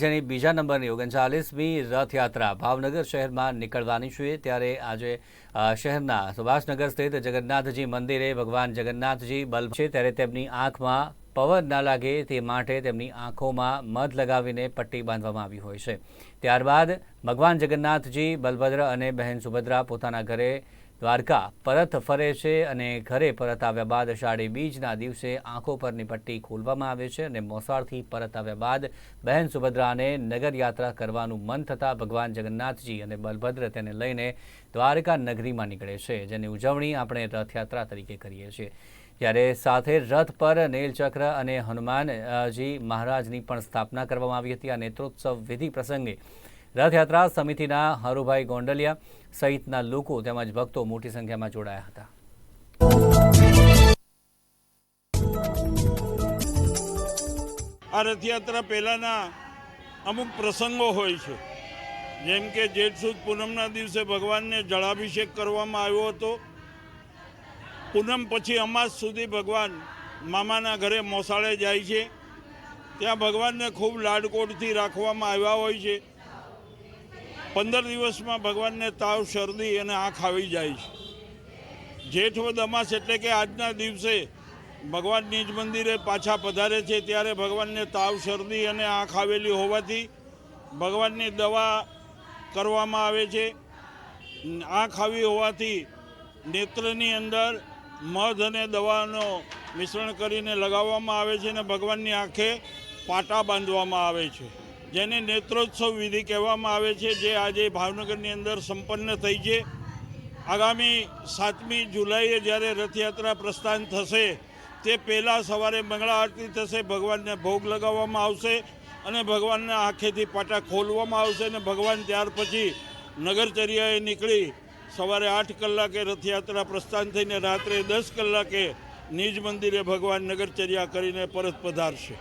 જેની બીજા નંબરની ઓગણચાલીસમી રથયાત્રા ભાવનગર શહેરમાં નીકળવાની છે. ત્યારે આજે શહેરના સુભાષનગર સ્થિત જગન્નાથજી મંદિરે ભગવાન જગન્નાથજી બલ્બ છે. ત્યારે તેમની આંખમાં પવન ના લાગે તે માટે તેમની આંખોમાં મધ લગાવીને પટ્ટી બાંધવામાં આવી હોય છે. ત્યારબાદ ભગવાન જગન્નાથજી, બલભદ્ર અને બહેન સુભદ્રા પોતાના ઘરે દ્વારકા પરત ફરે છે અને ઘરે પરત આવ્યા બાદ અષાઢી બીજના દિવસે આંખો પરની પટ્ટી ખોલવામાં આવે છે અને મોસાળથી પરત આવ્યા બાદ બહેન સુભદ્રાને નગરયાત્રા કરવાનું મન થતાં ભગવાન જગન્નાથજી અને બલભદ્ર તેને લઈને દ્વારકા નગરીમાં નીકળે છે, જેની ઉજવણી આપણે રથયાત્રા તરીકે કરીએ છીએ. ત્યારે સાથે રથ પર નીલચક્ર અને હનુમાનજી મહારાજની પણ સ્થાપના કરવામાં આવી હતી. આ નેત્રોત્સવ વિધિ પ્રસંગે રથયાત્રા સમિતિના હરુભાઈ ગોંડલિયા સહિતના લોકો તેમજ ભક્તો મોટી સંખ્યામાં જોડાયા હતા. આ રથયાત્રા પહેલાંના અમુક પ્રસંગો હોય છે. જેમ કે જેઠ સુદ પૂનમના દિવસે ભગવાનને જળાભિષેક કરવામાં આવ્યો હતો. પૂનમ પછી અમાસ સુધી ભગવાન મામાના ઘરે મોસાળે જાય છે. ત્યાં ભગવાનને ખૂબ લાડકોડથી રાખવામાં આવ્યા હોય છે. પંદર દિવસમાં ભગવાનને તાવ, શરદી અને આંખ આવી જાય છે. જેઠ અમાસ એટલે કે આજના દિવસે ભગવાન નિજ મંદિરે પાછા પધારે છે ત્યારે ભગવાનને તાવ, શરદી અને આંખ આવેલી હોવાથી ભગવાનની દવા કરવામાં આવે છે. આંખ આવી હોવાથી નેત્રની અંદર મધ અને દવાનો મિશ્રણ કરીને લગાવવામાં આવે છે અને ભગવાનની આંખે પાટા બાંધવામાં આવે છે. જેને નેત્રોત્સવ વિધિ કહેવામાં આવે છે, જે આજે ભાવનગરની અંદર સંપન્ન થઈ છે. આગામી સાતમી જુલાઈએ જ્યારે રથયાત્રા પ્રસ્થાન થશે, તે પહેલાં સવારે મંગળા આરતી થશે, ભગવાનને ભોગ લગાવવામાં આવશે અને ભગવાનના આંખેથી પાટા ખોલવામાં આવશે અને ભગવાન ત્યાર પછી નગરચર્યાએ નીકળી સવારે આઠ કલાકે રથયાત્રા પ્રસ્થાન થઈને રાત્રે દસ કલાકે નિજ મંદિરે ભગવાન નગરચર્યા કરીને પરત પધારશે.